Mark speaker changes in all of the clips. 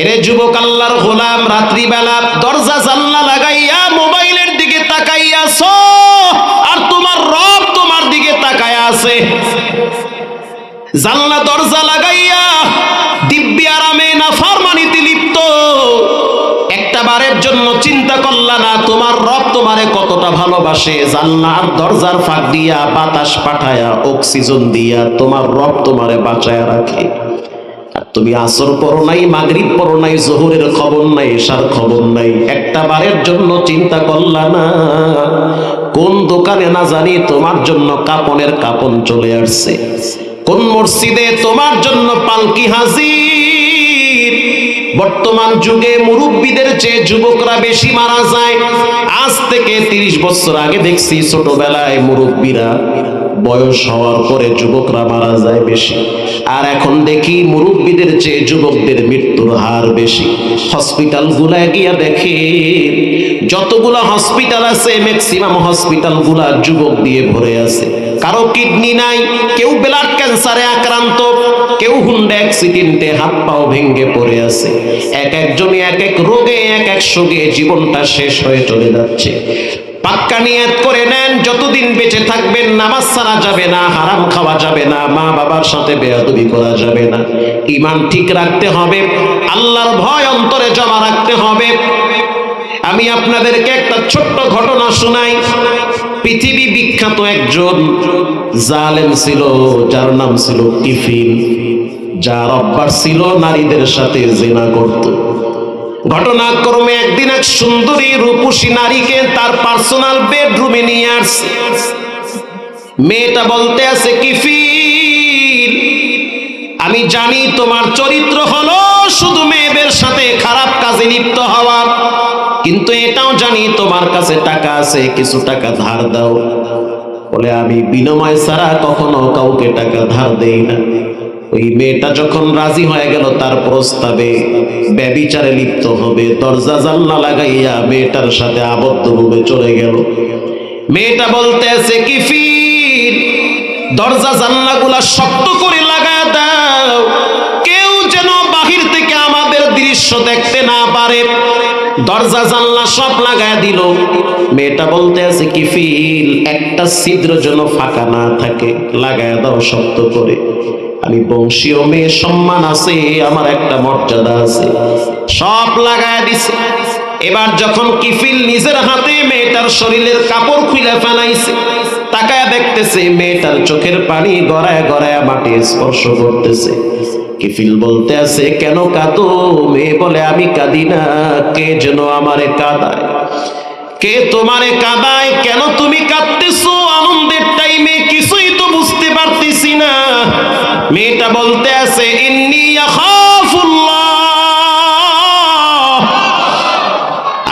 Speaker 1: এরে যুবক আল্লাহর গোলাম, রাত্রিবেলা দরজা জানলা লাগাইয়া মোবাইলের দিকে তাকাইয়াছ আর তোমার রব তোমার দিকে তাকায়া আছে। জানলা, দরজা লাগাইয়া দিব্যি আরামে না ফারমানিতে লিপ্ত। একটা বারের জন্য চিন্তা করলা না, তোমার রব তোমারে কতটা ভালোবাসে। জানলার দরজার ফাঁক দিয়া বাতাস পাঠায়া, অক্সিজেন দিয়া তোমার রব তোমারে বাঁচায়া রাখে। তুমি আসর পড়ো নাই, মাগরিব পড়ো নাই, জহুরের খবর নাই এশার খবর নাই। একটা বারের জন্য চিন্তা করলা না। কোন দোকানে না জানি তোমার জন্য কাপনের কাপন চলে আসছে। কোন মসজিদে তোমার জন্য পালকি হাজির। বর্তমান যুগে মুরব্বীদের চেয়ে যুবকরা বেশি মারা যায়। আজ থেকে তিরিশ বছর আগে দেখছি ছোটবেলায় মুরব্বীরা বয়স হওয়ার পরে যুবকরা মারা যায় বেশি। আর এখন দেখি মুরব্বীদের চেয়ে যুবকদের মৃত্যুর হার বেশি। হসপিটাল গুলায় গিয়া দেখে, যতগুলা হসপিটাল আছে ম্যাক্সিমাম হসপিটালগুলা যুবক দিয়ে ভরে আছে। কারও কিডনি নাই, কেউ ব্লাড ক্যান্সারে আক্রান্ত, কেউ হুন্ডা অ্যাক্সিডেন্টে হাত পাও ভেঙে পড়ে আছে। এক একজনই এক এক রোগে, এক এক সোগে জীবনটা শেষ হয়ে চলে যাচ্ছে। পাক্কা নিয়ত করে নেন, যতদিন বেঁচে থাকবেন, নামাজ ছাড়া যাবে না, হারাম খাওয়া যাবে না, মা বাবার সাথে বেয়াদবি করা যাবে না। ইমান ঠিক রাখতে হবে, আল্লাহর ভয় অন্তরে জমা রাখতে হবে। আমি আপনাদেরকে একটা ছোট্ট ঘটনা শোনাই। পৃথিবী বিখ্যাত একজন জালেম ছিল, যার নাম ছিল টিফিন যার অভ্যাস ছিল নারীদের সাথে জেনা করত। ঘটনাক্রমে একদিন এক সুন্দরী রূপসী নারীকে তার পার্সোনাল বেডরুমে নিয়ে আসছে। মেয়েটা বলতে আছে, কিফিল, আমি জানি তোমার চরিত্র হলো শুধু মেয়েদের সাথে খারাপ কাজে লিপ্ত হওয়া, কিন্তু এটাও জানি তোমার কাছে টাকা আছে, কিছু টাকা ধার দাও। বলে, আমি বিনিময় ছাড়া কখনো কাউকে টাকা ধার দেই না। ওই মেয়েটা যখন রাজি হয়ে গেল, তার প্রস্তাবে ব্যবিচারে লিপ্ত হবে। দরজা জানলা লাগাইয়া মেয়েটার সাথে আবদ্ধ ভাবে চলে গেল। মেয়েটা বলতে আছে কি ফির দরজা জানলাগুলা শক্ত করে লাগা দাও। কেউ যেন বাহির থেকে আমাদের দৃশ্য দেখতে না পারে। দরজা জানলা সব লাগায় দিল। মেয়েটা বলতে আছে কি ফিল একটা ছিদ্র যেন ফাঁকা না থাকে, লাগায় দাও শক্ত করে। আমি বংশীয় মেয়ে সম্মান আছে, আমার একটা মর্যাদা আছে। সব লাগায় দিছে। এবার যখন কিফিল নিজের হাতে মেয়েটার শরীরের কাপড় খুলে ফেলাইছে, তাকায় দেখতেছে মেয়েটার চোখের পানি গড়ায় গড়ায় মাটি স্পর্শ করতেছে। কিফিল বলতে আছে, কেন কাঁদো? মেয়ে বলে, আমি কাঁদি না। কে যেন আমারে কাঁদায়? কে তোমারে কাঁদায়? কেন তুমি কাঁদতেছো? আনন্দের টাইমে কিছুই মেয়েটা বলতে আছে, ইন্নি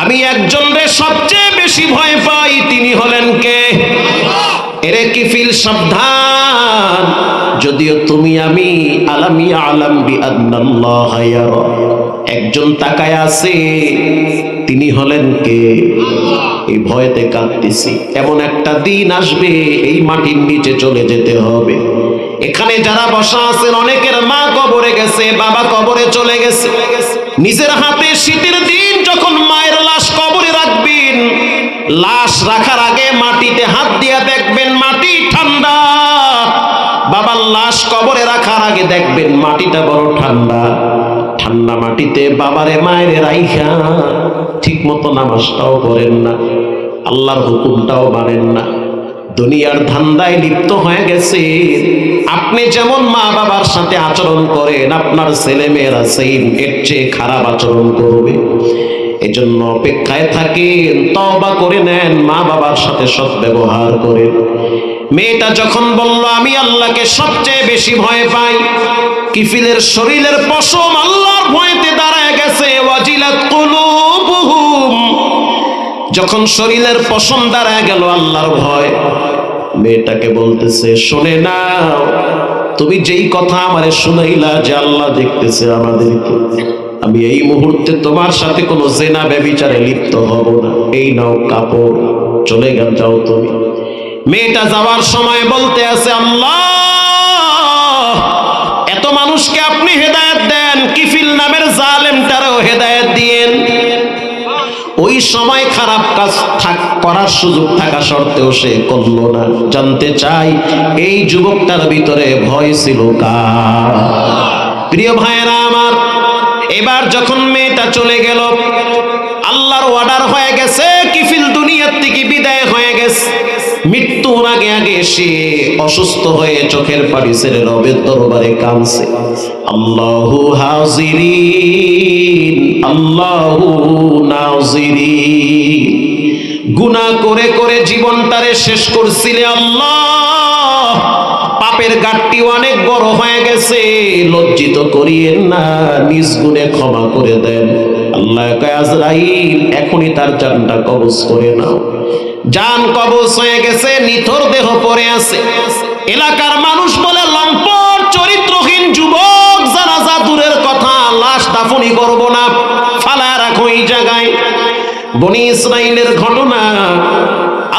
Speaker 1: আমি একজন রে সবচেয়ে বেশি ভয় পাই, তিনি হলেন কে? এরে কিফিল সাবধান, যদিও তুমি আমি আলামি আলাম বি। একজন তাকায় আছে, তিনি হলেন কে? এই ভয়তে কাঁদতেছি। এমন একটা দিন আসবে, এই মাটির নিচে চলে যেতে হবে। এখানে যারা বসা আছেন, অনেকের মা কবরে গেছে, বাবা কবরে চলে গেছে। নিজের হাতে শীতের দিন যখন মায়ের লাশ কবরে রাখবেন, লাশ রাখার আগে মাটিতে হাত দিয়া দেখবেন মাটি ঠান্ডা। বাবার লাশ কবরে রাখার আগে দেখবেন মাটিটা বড় ঠান্ডা। ঠান্ডা মাটিতে বাবারে, মায়ের রাইখা ঠিক মতো নামাজটাও করেন না, আল্লাহর হুকুমটাও মানেন না। দুনিয়ার ধান্দায় লিপ্ত হয়ে গেছে। আপনি যেমন মা বাবার সাথে আচরণ করেন, আপনার ছেলে মেয়েরা সেই এর চেয়ে খারাপ আচরণ করবে। এজন্য অপেক্ষায় থাকেন তবা করে নেন, মা বাবার সাথে সৎ ব্যবহার করেন। মেয়েটা যখন বলল, আমি আল্লাহকে সবচেয়ে বেশি ভয় পাই, কিফিলের শরীরের পশম আল্লাহর ভয়তে দাঁড়ায় গেছে, ওয়াজিলাত কুলুবুহুম যখন শরীরের পশম দাঁড়ায় গেল আল্লাহর ভয়, মেয়েটাকে বলতেছে, শোনে না, তুমি যেই কথা আমারে শুনাইলা যে আল্লাহ দেখতেছে আমাদেরকে, আমি এই মুহূর্তে তোমার সাথে কোনো জেনা ব্যবিচারে লিপ্ত হব না। এই নাও কাপড়, চলে গেল, যাও তুমি। মেয়েটা যাওয়ার সময় বলতে আছে, আল্লাহ, এত মানুষকে আপনি হেদায়েত দেন, কিফিল নামের জালেমটার ওই সময় খারাপ কাজ করার সুযোগ থাকা সত্ত্বেও সে করল না। জানতে চাই, এই যুবকটার ভিতরে ভয় ছিল কার? প্রিয় ভাইয়েরা আমার, এবার যখন মেয়েটা চলে গেল, আল্লাহর অর্ডার হয়ে গেছে, কিফিল দুনিয়ার থেকে বিদায় হয়ে গেছে। মৃত্যুর আগে আগে সে অসুস্থ হয়ে চোখের পানি ছেড়ে রবের দরবারে কাঁদছে। আল্লাহু হাজিরিন, আল্লাহু নাজিরিন। গুনাহ করে করে জীবনটারে শেষ করছিলে আল্লাহ। পাপের গাঠটি অনেক বড় হয়ে গেছে। লজ্জিত করিয়েন না, নিজ গুণে ক্ষমা করে দেন। আল্লাহ আজরাইল, এখনই তার জানটা কবজ করে নাও। জান কবজ হয়ে গেছে, নিথর দেহ পড়ে আছে। এলাকার মানুষ বলে বনি ইসরাইলের ঘটনা,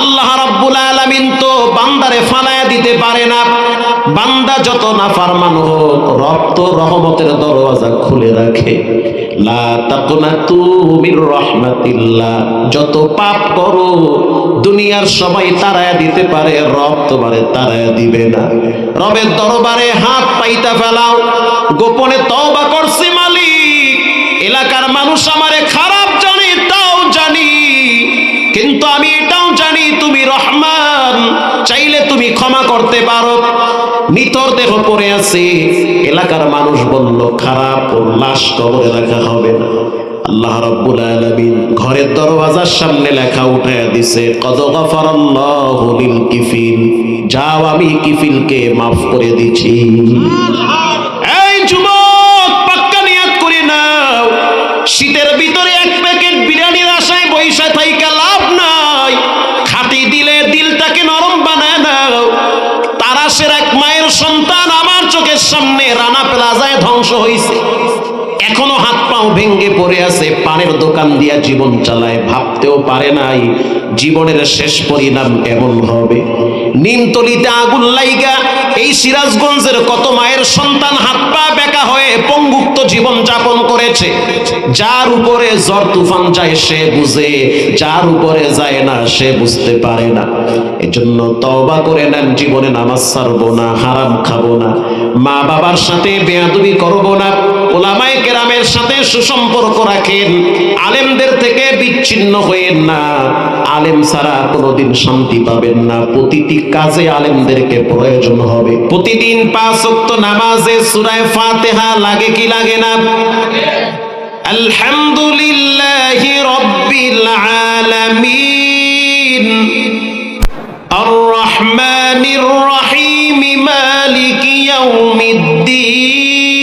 Speaker 1: আল্লাহ রাব্বুল আলামিন তো বান্দারে ফালায়া দিতে পারে না। বান্দা যত না ফারমান হোক রব তো রহমতের দরওয়াজা খুলে রাখে। লা তাকনাতু মির রাহমাতিল্লাহ। যত পাপ করো, দুনিয়ার সবাই তারায়া দিতে পারে, রব তোমারে তারায়া দিবে না। রবের দরবারে হাত পাইতা ফেলাও, গোপনে তওবা করছি মালিক। এলাকার মানুষ আমারে খারাপ কিন্তু আমি এটাও জানি, তুমি রহমান, চাইলে তুমি ক্ষমা করতে পারো। নিতর দেহ পড়ে আছে, এলাকার মানুষ বলল, খারাপ লাশ কবরে রাখা হবে না। আল্লাহ রাব্বুল আলামিন ঘরের দরওয়াজার সামনে লেখা উঠায়া দিছে, কদ গফারাল্লাহু লিল কিফিল যাও আমি কিফিলকে maaf করে দিছি ধ্বংস হইছে। এখনও হাত পাও ভেঙ্গে পড়ে আছে, পানের দোকান দিয়া জীবন চালায়, ভাবতেও পারে নাই, জীবনের শেষ পরিণাম কেমন হবে। নিমতলিতে আগুন লাইগা এই সিরাজগঞ্জের কত মায়ের সন্তান হাত পা বেকা হয়ে পঙ্গুক্ত জীবন যাপন করেছে? যার উপরে জ্বর তুফান যায় সে বুঝে, যার উপরে যায় না সে বুঝতে পারে না। এজন্য তওবা করে নেন, জীবনে নামাজ ছাড়বো না, হারাম খাব না। মা বাবার সাথে বেয়াদবি করব না। ওলামায়ে কেরামের সাথে সুসম্পর্ক রাখেন। আলেমদের থেকে বিচ্ছিন্ন হয়েন না। আলেম ছাড়া কোনোদিন শান্তি পাবেন না। প্রতিটি কাজে আলেমদেরকে প্রয়োজন হবে। প্রতিদিন পাঁচ ওয়াক্ত নামাজে সূরায়ে ফাতিহা লাগে কি লাগে না? আলহামদুলিল্লাহি রাব্বিল আলামিন। আর রহমানির রহিম মালিক ইয়াউমিদ্দিন।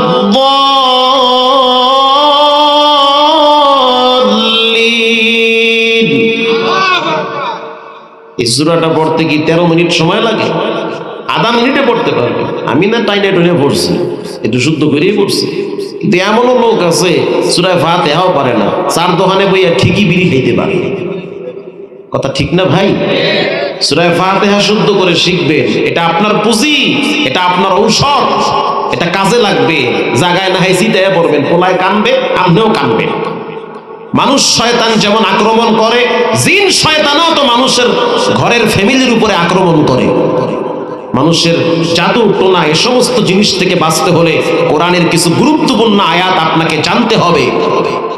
Speaker 1: এই সূরাটা পড়তে কি তেরো মিনিট সময় লাগে? আধা মিনিটে পড়তে পারবে। আমি না টাইনে টুনে পড়ছি, একটু শুদ্ধ করেই পড়ছি। কিন্তু এমনও লোক আছে সুরায় ভাত এহাও পারে না। চার দোকানে বইয়া ঠিকই বিড়ি খাইতে পারে। কথা ঠিক না ভাই? সুরায় ফাতেহা শুদ্ধ করে শিখবেন এটা আপনার পুঁজি, এটা আপনার ঔষধ, এটা কাজে লাগবে। জাগায় না হাইসি দেয়া পড়বেন, পোলায় কানবে, আপনিও কানবেন। মানুষ শয়তান যেমন আক্রমণ করে, জিন শয়তানও তো মানুষের ঘরের ফ্যামিলির উপরে আক্রমণ করে। মানুষের জাদু, টোনা, এ সমস্ত জিনিস থেকে বাঁচতে হলে কোরআনের কিছু গুরুত্বপূর্ণ আয়াত আপনাকে জানতে হবে।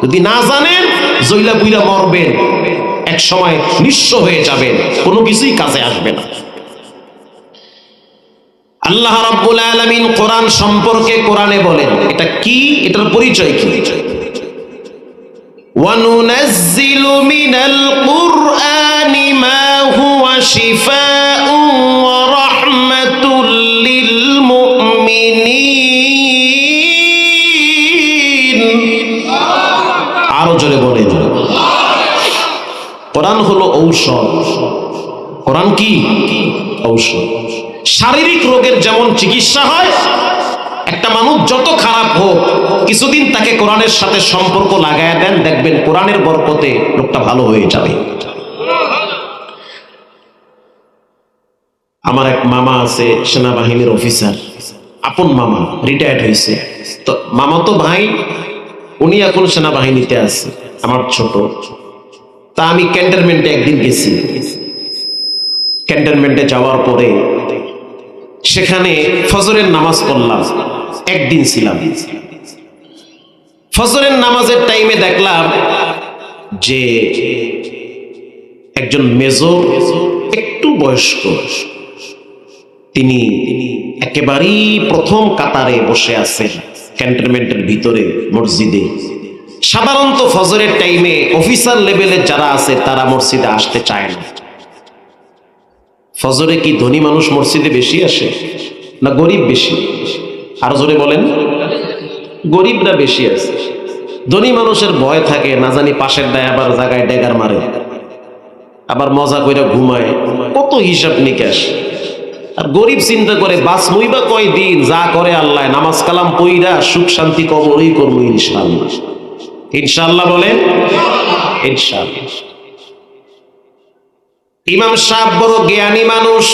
Speaker 1: যদি না জানেন, জইলা বুইলা মরবেন, এক সময় নিঃস্ব হয়ে যাবেন, কোনো কিছুই কাজে আসবে না। আল্লাহ রাব্বুল আলামিন কোরআন সম্পর্কে কোরআনে বলেন, এটা কি? এটার পরিচয় কি? وننزل من القرآن ما هو شفاء ورحمة للمؤمنين আরো জোরে বলেন কোরআন হলো ঔষধ কোরআন কি ঔষধ শারীরিক রোগের যেমন চিকিৎসা হয় একটা মানুষ যত খারাপ হোক, কিছুদিন তাকে কোরআনের সাথে সম্পর্ক লাগায় দেন, দেখবেন কোরআনের বরকতে লোকটা ভালো হয়ে যাবে। আমার এক মামা আছে, সেনাবাহিনীর অফিসার। আপন মামা রিটায়ার্ড হয়েছে। তো মামা তো ভাই, উনি এখন সেনাবাহিনীতে আছে, আমার ছোট। তা আমি ক্যান্টনমেন্টে একদিন গেছি। ক্যান্টনমেন্টে যাওয়ার পরে সেখানে ফজরের নামাজ পড়লাম, একদিন ছিলাম। ফজরের নামাজের টাইমে দেখলাম যে একজন মেজর একটু বয়স্ক, তিনি একেবারেই প্রথম কাতারে বসে আছেন ক্যান্টনমেন্টের ভিতরে, মসজিদে। সাধারণত ফজরের টাইমে অফিসার লেভেলে যারা আছে, তারা মসজিদে আসতে চায় না। ফজরে কি ধনী মানুষ মসজিদে বেশি আসে না গরিব বেশি? আরও জোরে বলেন। গরিবরা বেশি আছে। ধনী মানুষের ভয় থাকে, না জানি পাশের দায় আবার জায়গায় ডেগার মারে। আবার মজা কইরা ঘুমায়। কত হিসাব নিকাশ। আর গরিব চিন্তা করে বাস মুইবা কয় দিন যা করে আল্লাহ, নামাজ কালাম পইরা সুখ শান্তি কবরই করব ইনশাল্লাহ ইনশাল্লাহ বলেন ইনশাল্লাহ ইমাম সাহেব বড় জ্ঞানী মানুষ।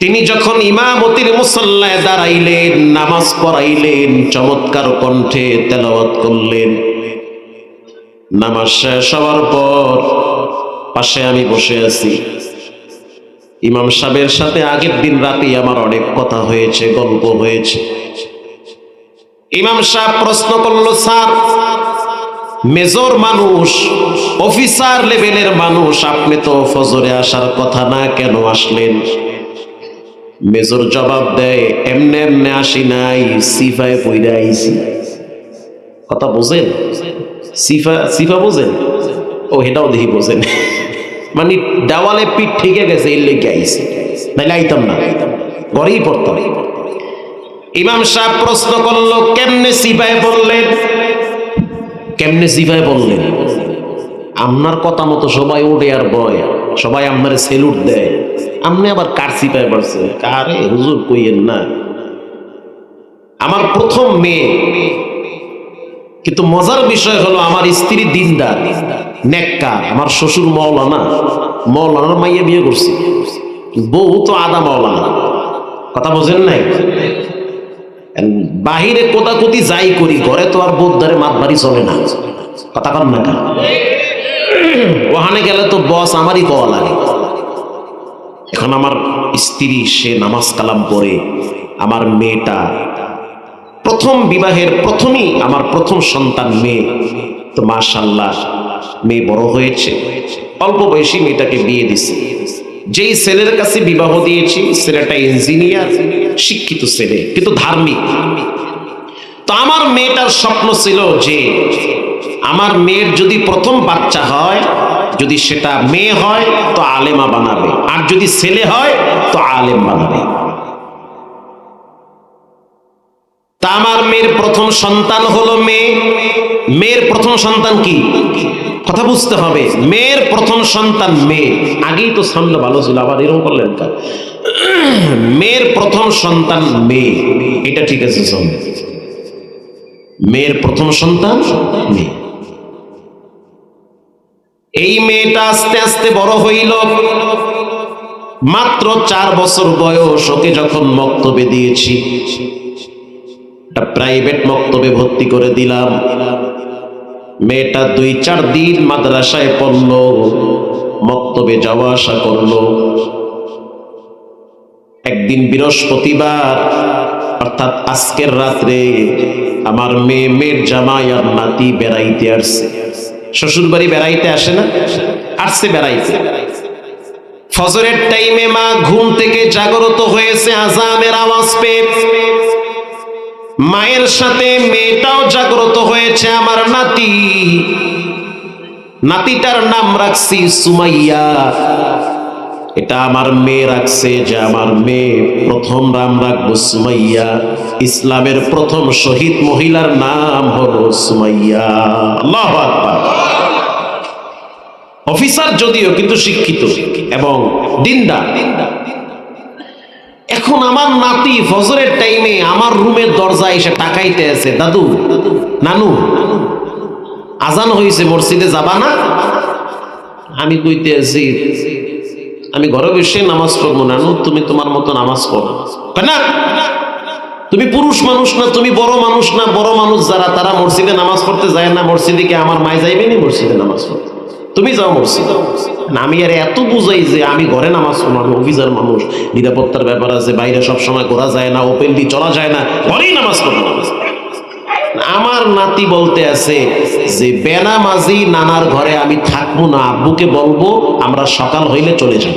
Speaker 1: তিনি যখন ইমামতির মুসল্লায় দাঁড়াইলেন, নামাজ পড়াইলেন, চমৎকার কণ্ঠে তেলাওয়াত করলেন। নামাজ শেষ হওয়ার পর পাশে আমি বসে আছি। ইমাম সাহেবের সাথে আগের দিন রাতে আমার অনেক কথা হয়েছে, গল্প হয়েছে। ইমাম সাহেব প্রশ্ন করল, স্যার মেজর মানুষ, অফিসার লেভেলের মানুষ, আপনি তো ফজরে আসার কথা না কেন আসলেন? মেজর জবাব দেয়, এমনে এমনে আসি নাই, সিফায় পইরা আইছি। কথা বোঝেন? সিফা সিফা বোঝেন? ও, হেটাও দেখি বোঝেন। মানে দেওয়ালে পিঠ ঠিকে গেছে, এর লেগে আইছি। নাইলে আইতাম না। ঘরেই পড়তাম। ইমাম সাহেব প্রশ্ন করল, কেমনে সিফায় বললেন কেমনে সিফায় বললেন? আপনার কথা মতো সবাই উঠে আর বয়, সবাই আপনার সেলুট দেয়। আপনি আবার কার সিপায় পড়ছে কারে? হুজুর, কইয়েন না। আমার প্রথম মেয়ে। কিন্তু মজার বিষয় হলো আমার স্ত্রী দিনদার নেককার আমার শ্বশুর মৌলানা মৌলানার মাইয়া বিয়ে করছি। বউ তো আদা মৌলানা কথা বোঝেন নাই? বাহিরে কোতাকুতি যাই করি, ঘরে তো আর বোধদারে মাত বাড়ি চলে না। কথা কন না কেন? ওখানে গেলে তো বস আমারই কওয়া লাগে। এখন আমার স্ত্রী, সে নামাজ কালাম পড়ে, আমার মেয়েটা, প্রথম বিবাহের প্রথমই আমার প্রথম সন্তান মেয়ে। তো মাশাল্লাহ, মেয়ে বড় হয়েছে। অল্প বয়সী মেয়েটাকে বিয়ে দিছে। যেই ছেলের কাছে বিবাহ দিয়েছি, ছেলেটা ইঞ্জিনিয়ার শিক্ষিত ছেলে, কিন্তু ধার্মিক। তো আমার মেয়েটার স্বপ্ন ছিল যে, আমার মেয়ের যদি প্রথম বাচ্চা হয়, যদি সেটা মেয়ে হয়, তো আলেমা বানাবে। আর যদি ছেলে হয়, তো আলেম বানাবে। তা আমার মেয়ের প্রথম সন্তান হলো মেয়ে। মেয়ের প্রথম সন্তান কি? কথা বুঝতে হবে। মেয়ের প্রথম সন্তান মেয়ে। আগেই তো সামনে ভালো ছিল, আবার এরকম করলেন কা মেয়ের প্রথম সন্তান মেয়ে। এটা ঠিক আছে মেয়ের প্রথম সন্তান মেয়ে। এই মেয়েটা আস্তে আস্তে বড় হইল। মাত্র চার বছর বয়স ওকে যখন মক্তবে দিয়েছি প্রাইভেট মক্তবে ভর্তি করে দিলাম। মেয়েটা দুই চার দিন মাদ্রাসায় পড়ল, মক্তবে যাওয়া আসা করল। একদিন বৃহস্পতিবার, অর্থাৎ আজকের রাত্রে, আমার মেয়ে মেয়ের জামাই আর নাতি বেড়াইতে আসছে। শ্বশুর বাড়ি বেড়াইতে আসে না? আসছে বেড়াইতে। ফজরের টাইমে মা ঘুম থেকে জাগ্রত হয়েছে আজামের আওয়াজ পেয়ে। মায়ের সাথে মেয়েটাও জাগ্রত হয়েছে, আমার নাতি। নাতিটার নাম রাখছি সুমাইয়া। এটা আমার মেয়ে রাখছে যে আমার মেয়ে প্রথম নাম রাখব সুমাইয়া। ইসলামের প্রথম শহীদ মহিলার নাম হলো সুমাইয়া। আল্লাহ অফিসার যদিও কিন্তু শিক্ষিত এবং দিনদার। এখন আমার নাতি ফজরের টাইমে আমার রুমের দরজায় এসে টাকাইতে আছে। দাদু, নানু, আজান হয়েছে মসজিদে যাবা না? আমি কইতে আছি, আমি ঘরে বসে নামাজ পড়ব, নানু, তুমি তোমার মতো নামাজ পড়ো। না তুমি পুরুষ মানুষ না, তুমি বড় মানুষ না, বড় মানুষ যারা, তারা মসজিদে নামাজ পড়তে যায় না। মসজিদে কি আমার মায় যাইবে নি? মসজিদে নামাজ পড়তে। তুমি যাও মসজিদ। আমি আর এত বুঝাই যে আমি ঘরে নামাজ পড়ব, আমি অফিসার মানুষ। নিরাপত্তার ব্যাপার আছে, বাইরে সব সময় ঘোরা যায় না ওপেনলি চলা যায় না, ঘরেই নামাজ পড়ব। আমার নাতি বলতে আছে যে বেনামাজি নানার ঘরে আমি থাকব না, আব্বুকে বলব, আমরা সকাল হইলে চলে যাব।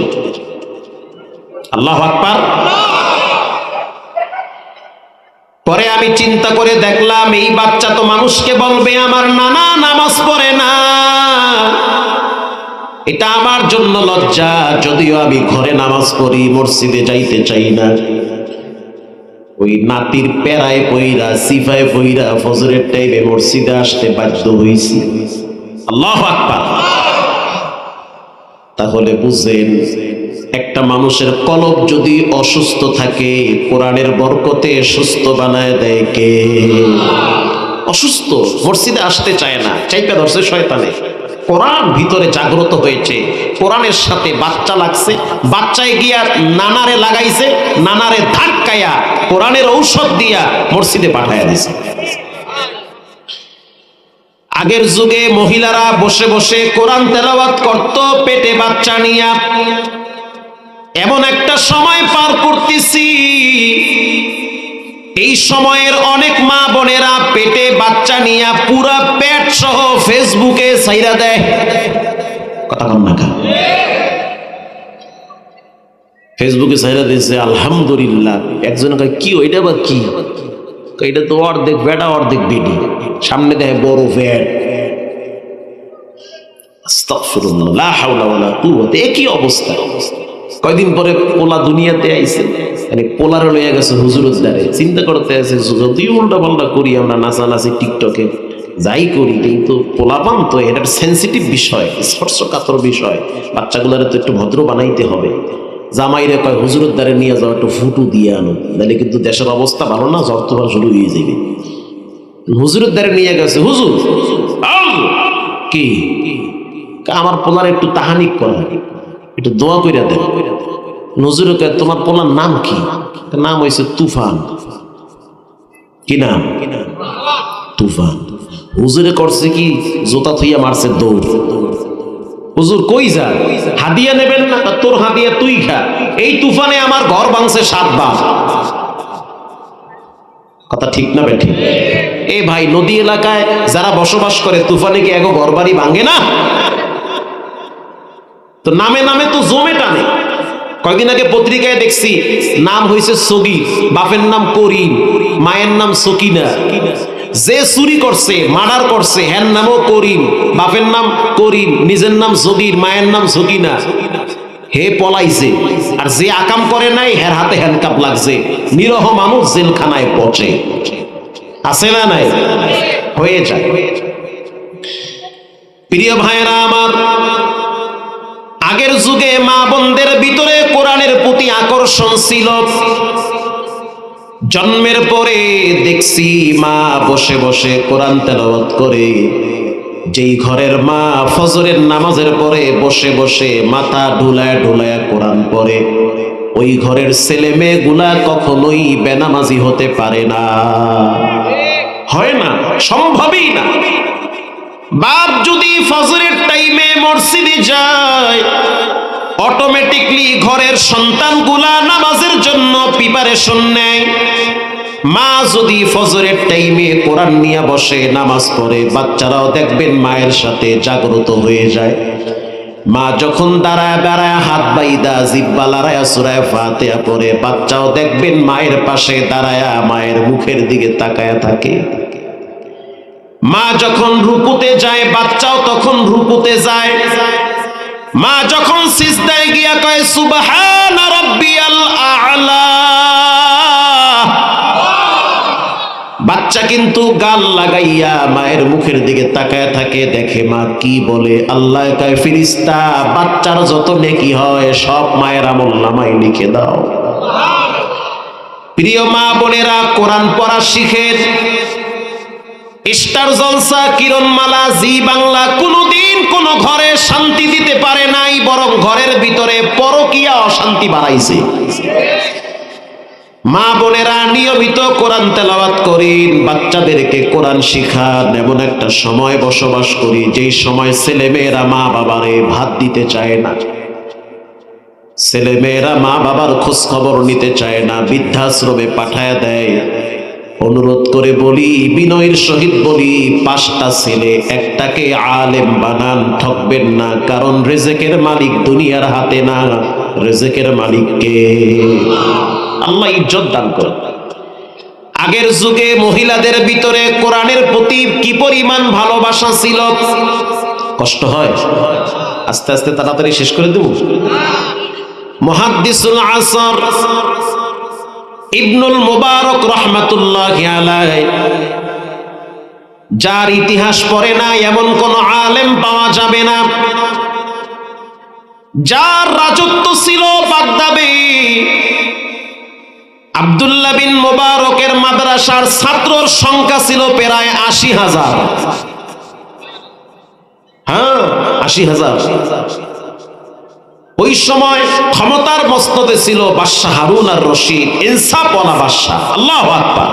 Speaker 1: আল্লাহ আকবার। পরে আমি চিন্তা করে দেখলাম, এই বাচ্চা তো মানুষকে বলবে, আমার নানা নামাজ পড়ে না। এটা আমার জন্য লজ্জা, যদিও আমি ঘরে নামাজ পড়ি, মসজিদে যাইতে চাই না। ওই নাতির পেরায় পইরা, সিফায় পইরা ফজরের টাইমে মসজিদে আসতে বাধ্য হইছি। আল্লাহ আকবার। তাহলে বুঝেন, একটা মানুষের কলব যদি অসুস্থ থাকে, কোরআনের বরকতে সুস্থ বানায় দেয় কে? অসুস্থ, মসজিদে আসতে চায় না, চাইপা ধরছে শয়তানে। কোরআন ভিতরে জাগ্রত হয়েছে। কোরআনের সাথে বাচ্চা লাগছে। বাচ্চায় গিয়া নানারে লাগাইছে, নানারে ধাক্কায়া, কোরআনের ঔষধ দিয়া মসজিদে পাঠাইয়া দিছে। আগের যুগে মহিলারা বসে বসে কোরআন তেলাওয়াত করত, পেটে বাচ্চা নিয়া। এমন একটা সময় পার করতেছি এই সময়ের অনেক মা বোনেরা পেটে বাচ্চা নিয়ে পুরা পেট সহ ফেসবুকে সাইরা দেয়। কথা কন না। ফেসবুকে সাইরা দিয়েছে, আলহামদুলিল্লাহ। একজন কয়, কি ওইটা বা কি? এটা তো অর্ধেক বেটা, অর্ধেক বেটি। সামনে দেয়, বড় ওয়ালা কুওয়াতা। একই অবস্থা? কয়দিন পরে পোলা দুনিয়াতে আইছে? মানে পোলার লইয়া গেছে হুজুরত দ্বারে চিন্তা করতে আছে যদি উল্টা পাল্টা করি আমরা নাচানাচি টিকটকে যাই করি কিন্তু পোলাপান তো এটা সেন্সিটিভ বিষয় স্পর্শকাতর বিষয়। বাচ্চাগুলারে তো একটু ভদ্র বানাইতে হবে। জামাইরে কয় হুজুরের দ্বারে নিয়ে যাও একটু ফুটু দিয়ে আনো। তাহলে কিন্তু দেশের অবস্থা ভালো না তো শুরু হয়ে যাবে। হুজুরের দ্বারে নিয়ে গেছে হুজুর! কি আমার পোলার একটু তাহানিক করা। একটু দোয়া কইরা দেন। নজরুল তোমার পোলার নাম কি? নাম হয়েছে তুফান। কি নাম? তুফান। হুজুরে করছে কি? জোতা থইয়া মারছে দৌড়। হুজুর কই যা? হাদিয়া নেবেন না? তোর হাদিয়া তুই খা। এই তুফানে আমার ঘর ভাঙছে সাতবার কথা ঠিক না বেঠিক এ ভাই, নদী এলাকায় যারা বসবাস করে, তুফানে কি এগো ঘর বাড়ি ভাঙে না? তো নামে নামে তো জমে টানে। কয়দিন আগে পত্রিকায় দেখছি, নাম হয়েছে সগি, বাপের নাম করিম, মায়ের নাম সকিনা। যে চুরি করছে, মার্ডার করছে হ্যার নামও করিম, বাপের নাম করিম, নিজের নাম সগির, মায়ের নাম সকিনা। হে পলাইছে, আর যে আকাম করে নাই, হের হাতে হ্যান্ডকাপ লাগছে। নিরহ মানুষ জেলখানায় পচে। আছে না নাই? হয়ে যায়। প্রিয় ভাইরা আমার আগের যুগে মা বোনদের ভিতরে কোরআনের প্রতি আকর্ষণ ছিল। জন্মের পরে দেখছি মা বসে বসে কোরআন তেলাওয়াত করে। যেই ঘরের মা ফজরের নামাজের পরে বসে বসে মাথা ঢুলায় ঢুলায় কোরআন পড়ে। ওই ঘরের ছেলে মেয়েগুলা কখনোই বেনামাজি হতে পারে না। হয় না? সম্ভবই না। বাপ যদি ফজরের টাইমে মসজিদে যায় অটোমেটিকলি ঘরের সন্তানগুলা নামাজের জন্য প্রিপারেশন নেয়। মা যদি ফজরের টাইমে কোরআন নিয়ে বসে, নামাজ পড়ে, বাচ্চারাও দেখবেন মায়ের সাথে জাগ্রত হয়ে যায়। মা যখন দাঁড়ায় দাঁড়ায় হাত বাইদা, জিব্বা লড়ায়, সুরায় ফাতেয়া পরে বাচ্চাও দেখবেন মায়ের পাশে দাঁড়ায়া মায়ের মুখের দিকে তাকায়া থাকে। মা যখন রুকুতে যায়, বাচ্চাও তখন রুকুতে যায়। মা যখন সিজদায় গিয়া কয়, সুবহান আ'লা। বাচ্চা কিন্তু গাল লাগাইয়া মায়ের মুখের দিকে তাকায় থাকে, দেখে মা কি বলে? আল্লাহ কয়, ফিরিস্তা, বাচ্চার যত নেকি হয়, সব মায়ের আমল নামাই লিখে দাও। প্রিয় মা বোনেরা, কোরআন পড়া শিখেন স্টার জলসা, কিরণমালা, জি বাংলা, কোনোদিন কোনো ঘরে শান্তি দিতে পারে নাই, বরং ঘরের ভিতরে পরকিয়া অশান্তি বাড়াইছে। মা বোনেরা, নিয়মিত কোরআন তেলাওয়াত করিন, বাচ্চাদেরকে কোরআন শিখান, এমন একটা সময় বসবাস করি, যেই সময় ছেলেমেয়েরা মা বাবারে ভাত দিতে চায় না। ছেলেমেয়েরা মা বাবার খোঁজ খবর নিতে চায় না, বৃদ্ধাশ্রমে পাঠায় দেয়। অনুরোধ করে বলি, বিনয়ের সহিত বলি, পাঁচটা ছেলে, একটাকে আলেম বানান, ঠকবেন না, কারণ রেজেকের মালিক দুনিয়ার হাতে না। রেজেকের মালিককে আল্লাহ ইজ্জত দান করে আগের যুগে মহিলাদের ভিতরে কোরআনের প্রতি কি পরিমাণ ভালোবাসা ছিল? কষ্ট হয়? আস্তে আস্তে তাড়াতাড়ি শেষ করে দেব। মহাদ্দিসুল আসর ইবনুল মুবারক রহমাতুল্লাহ যার ইতিহাস পড়ে না, এমন কোন আলেম পাওয়া যাবে না। যার রাজত্ব ছিল বাগদাবে আবদুল্লাহ বিন মোবারকের মাদ্রাসার ছাত্রর সংখ্যা ছিল প্রায় আশি হাজার। হ্যাঁ আশি হাজার। ওই সময় ক্ষমতার মস্তদে ছিল বাদশাহ হারুন আর রশিদ ইনসাফওয়ালা বাদশাহ। আল্লাহ আকবার।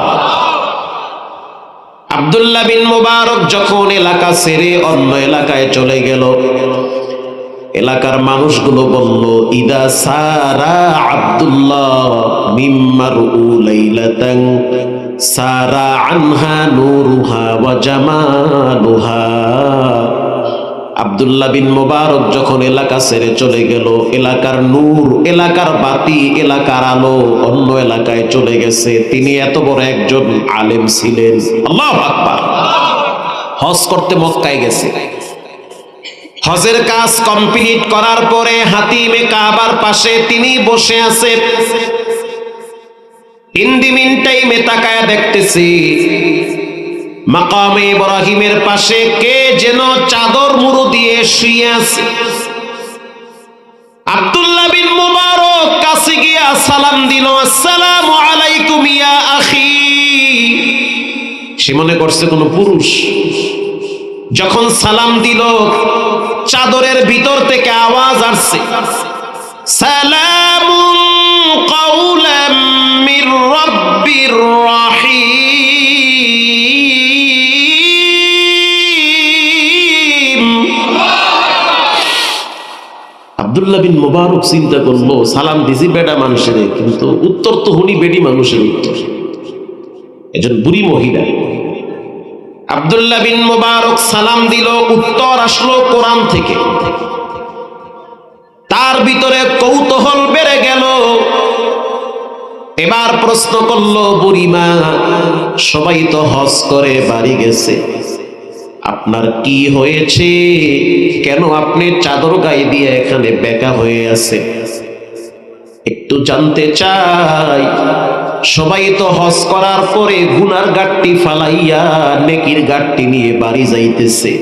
Speaker 1: আবদুল্লাহ বিন মুবারক যখন এলাকা ছেড়ে অন্য এলাকায় চলে গেল, এলাকার মানুষগুলো বলল, ইদা সারা আব্দুল্লাহ মিম্মার উলাইলাতাং সারা আনহা নূরুহা ওয়া জামালুহা আবদুল্লাহ বিন মোবারক যখন এলাকা ছেড়ে চলে গেল, এলাকার নূর, এলাকার বাতি, এলাকার আলো অন্য এলাকায় চলে গেছে। তিনি এত বড় একজন আলেম ছিলেন। আকবার। হজ করতে মক্কায় গেছে। হজের কাজ কমপ্লিট করার পরে হাতিমে কাবার পাশে তিনি বসে আছে। ইন্দিমিন টাইমে তাকায় দেখতেছি মাকামে ইব্রাহিমের পাশে কে যেন চাদর মুড়ো দিয়ে শুয়ে আছে। আব্দুল্লাহ বিন মুবারক কাছে গিয়া সালাম দিল, আসসালামু আলাইকুম ইয়া আখি। সে মনে করছে কোন পুরুষ। যখন সালাম দিল, চাদরের ভিতর থেকে আওয়াজ আসছে, সালামুন কাউলাম মির রাব্বির রাহিম। আব্দুল্লাহ বিন মোবারক চিন্তা করল, সালাম দিছি বেডা মানুষের, কিন্তু উত্তর তো হুনি বেডি মানুষের উত্তর। একজন বুড়ি মহিলা। আব্দুল্লাহ বিন মোবারক সালাম দিল, উত্তর আসলো কোরআন থেকে। তার ভিতরে কৌতূহল বেড়ে গেল। এবার প্রশ্ন করল, বুড়িমা, সবাই তো হজ করে বাড়ি গেছে। আপনার কি হয়েছে? কেন আপনি চাদর গায়ে দিয়ে এখানে বেকা হয়ে আছে? একটু জানতে চাই। সবাই তো হজ করার পরে গুনার গাটটি ফালাইয়া নেকির গাটটি নিয়ে বাড়ি যাইতেছে।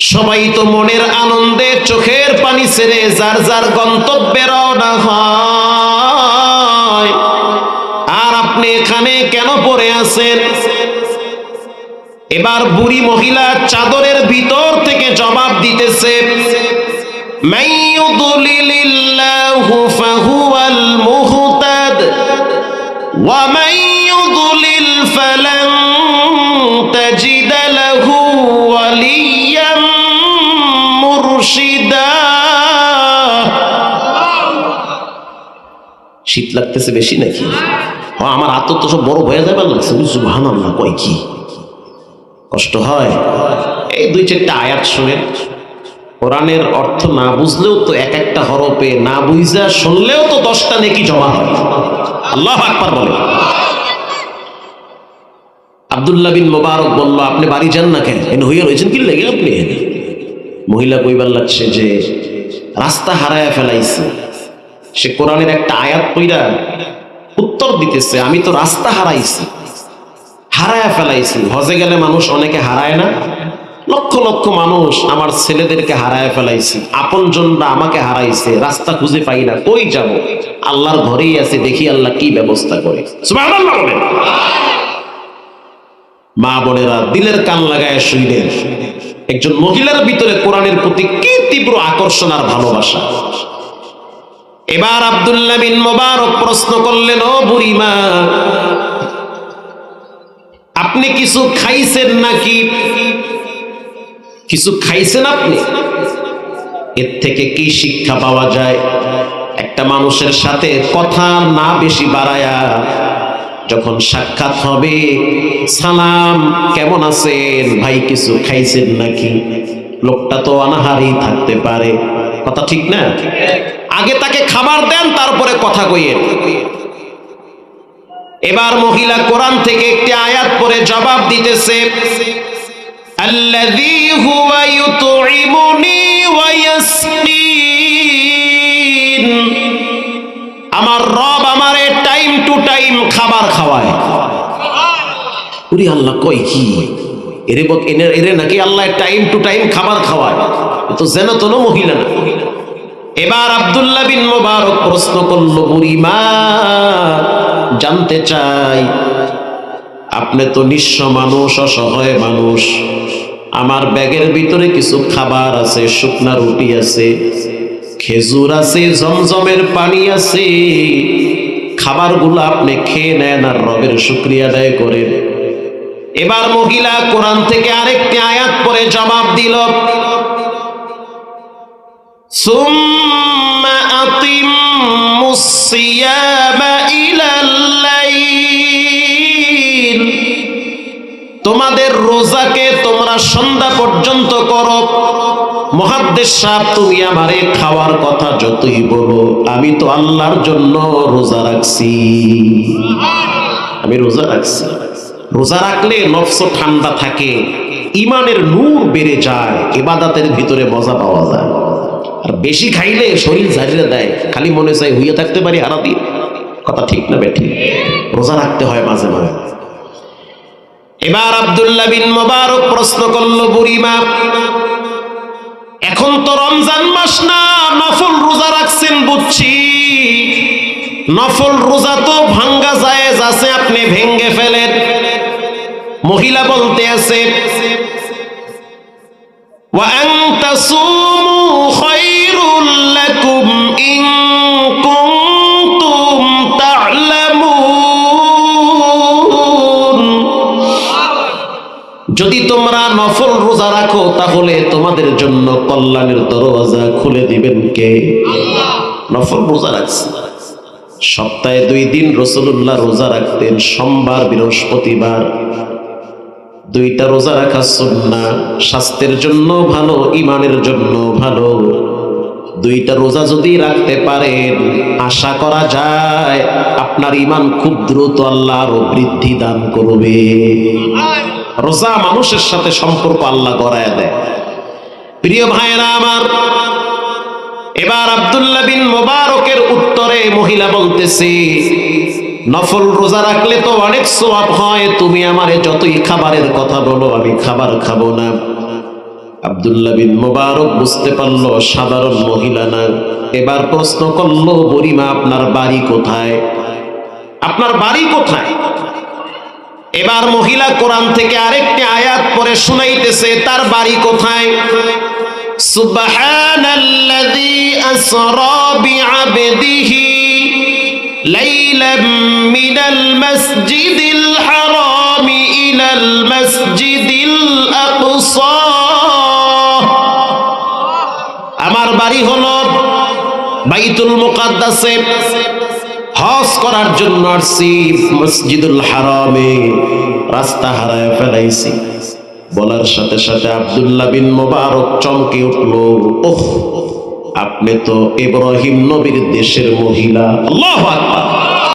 Speaker 1: সবাই তো মনের আনন্দে চোখের পানি ছেড়ে যার যার গন্তব্যে রওনা হয়। আর আপনি এখানে কেন পড়ে আছেন? এবার বুড়ি মহিলা চাদরের ভিতর থেকে জবাব দিতেছে শীত লাগতেছে বেশি নাকি? হ্যাঁ, আমার আত্মত্ব সব বড় হয়ে যাবে লাগছে সুবহানাল্লাহ, কয় কি? কষ্ট হয়। এই দুই চারটা আয়াত শুনেন কোরআনের অর্থ না বুঝলেও তো এক একটা হরফে না বুঝা শুনলেও তো দশটা নেকি জমা হয়। আল্লাহ আকবার বলে। আব্দুল্লাহ বিন মোবারক বলল, আপনি বাড়ি যান না কেন? এনে হইয়া রয়েছেন কি লেগে আপনি? মহিলা কইবার লাগছে যে রাস্তা হারায়া ফেলাইছে। সে কোরআনের একটা আয়াত কইরা উত্তর দিতেছে, আমি তো রাস্তা হারাইছি। হারায় ফেলাইছি। হজে গেলে মানুষ অনেকে হারায় না? লক্ষ লক্ষ মানুষ আমার ছেলেদেরকে হারায় ফেলাইছি। আপন জনরা আমাকে হারাইছে, রাস্তা খুঁজে পাই না, কই যাব? আল্লাহর ঘরেই আছে, দেখি আল্লাহ কি ব্যবস্থা করে। মা বোনেরা, দিলের কান লাগায় শুইলেন। একজন মহিলার ভিতরে কোরআনের প্রতি কি তীব্র আকর্ষণ আর ভালোবাসা। এবার আব্দুল্লাহ বিন মোবারক প্রশ্ন করলেন, ও বুড়িমা আপনি কিছু খাইছেন নাকি? কিছু খাইছেন আপনি? এর থেকে কি শিক্ষা পাওয়া যায়? একটা মানুষের সাথে কথা না বেশি বাড়ায়া যখন সাক্ষাৎ হবে, সালাম, কেমন আছেন? ভাই, কিছু খাইছেন নাকি? লোকটা তো অনাহারেই থাকতে পারে। কথা ঠিক না? আগে তাকে খাবার দেন, তারপরে কথা কইয়েন। এবার মহিলা কোরআন থেকে একটি আয়াত পরে জবাব দিতেছে الذي هو يطعمني ويسقين আমার রব আমারে টাইম টু টাইম খাবার খাওয়ায় উরি আল্লাহ কই কি এরে বক এনে এরে নাকি আল্লাহ টাইম টু টাইম খাবার খাওয়ায় এ তো যেন তোনো মহিলা না এবার আব্দুল্লাহ বিন মোবারক প্রশ্ন করলো বুড়িমা জানতে চাই আপনি তো নিঃস্ব মানুষ অসহায় মানুষ আমার ব্যাগের ভিতরে কিছু খাবার আছে শুকনা রুটি আছে খেজুর আছে জমজমের পানি আছে খাবারগুলো আপনি খেয়ে নেন আর রবের শুক্রিয়া আদায় করেন এবার মহিলা কোরআন থেকে আরেকটি আয়াত পরে জবাব দিল ثم أتموا الصيام তোমাদের রোজাকে তোমরা সন্ধ্যা পর্যন্ত করো। মহাদ্দেশ সাহেব, তুমি আমারে খাওয়ার কথা যতই বলো, আমি তো আল্লাহর জন্য রোজা রাখছি। আমি রোজা রাখছি। রোজা রাখলে নফস ঠান্ডা থাকে ইমানের নূর বেড়ে যায়, ইবাদাতের ভিতরে মজা পাওয়া যায়। আর বেশি খাইলে শরীর ঝাড়িয়ে দেয়, খালি মনে চাই হইয়া থাকতে পারি হারা কথা ঠিক না বেঠি রোজা রাখতে হয় মাঝে মাঝে। এবার আবদুল্লা বিন মোবারক প্রশ্ন করল বুড়িমা এখন তো রমজান মাস না, নফল রোজা রাখছেন বুঝছি। নফল রোজা তো ভাঙ্গা জায়েজ আছে, আপনি ভেঙ্গে ফেলেন। মহিলা বলতে আছে, ওয়া আনতা রোজা রাখো তাহলে তোমাদের জন্য কল্যাণের দরওয়াজা খুলে দিবেন কে? নফল রোজা রাখছে। সপ্তাহে দুই দিন রসুল্লাহ রোজা রাখতেন সোমবার বৃহস্পতিবার। দুইটা রোজা রাখা সুন্না স্বাস্থ্যের জন্য ভালো ইমানের জন্য ভালো। দুইটা রোজা যদি রাখতে পারেন আশা করা যায় আপনার ইমান খুব দ্রুত আল্লাহ আরও বৃদ্ধি দান করবে। রোজা মানুষের সাথে সম্পর্ক আল্লাহ গড়ায় দেয়। প্রিয় ভাইয়েরা আমার, এবার আব্দুল্লাহ বিন মোবারকের উত্তরে মহিলা বলতেছে, নফল রোজা রাখলে তো অনেক সোয়াব হয়, তুমি আমারে যতই খাবারের কথা বলো, আমি খাবার খাব না। আব্দুল্লাহ বিন মোবারক বুঝতে পারল, সাধারণ মহিলা না। এবার প্রশ্ন করল বরিমা আপনার বাড়ি কোথায়? আপনার বাড়ি কোথায়? এবার মহিলা কোরআন থেকে আরেকটি আয়াত পরে শুনাইতেছে, তার বাড়ি কোথায়? আমার বাড়ি হলো বাইতুল মুকাদ্দাসে। হজ করার জন্য আসছি মসজিদুল হারামে। রাস্তা হারায় ফেলাইছি। বলার সাথে সাথে আব্দুল্লাহ বিন মোবারক চমকে উঠল, ওহ, আপনি তো ইব্রাহিম নবীর দেশের মহিলা। আল্লাহু আকবার।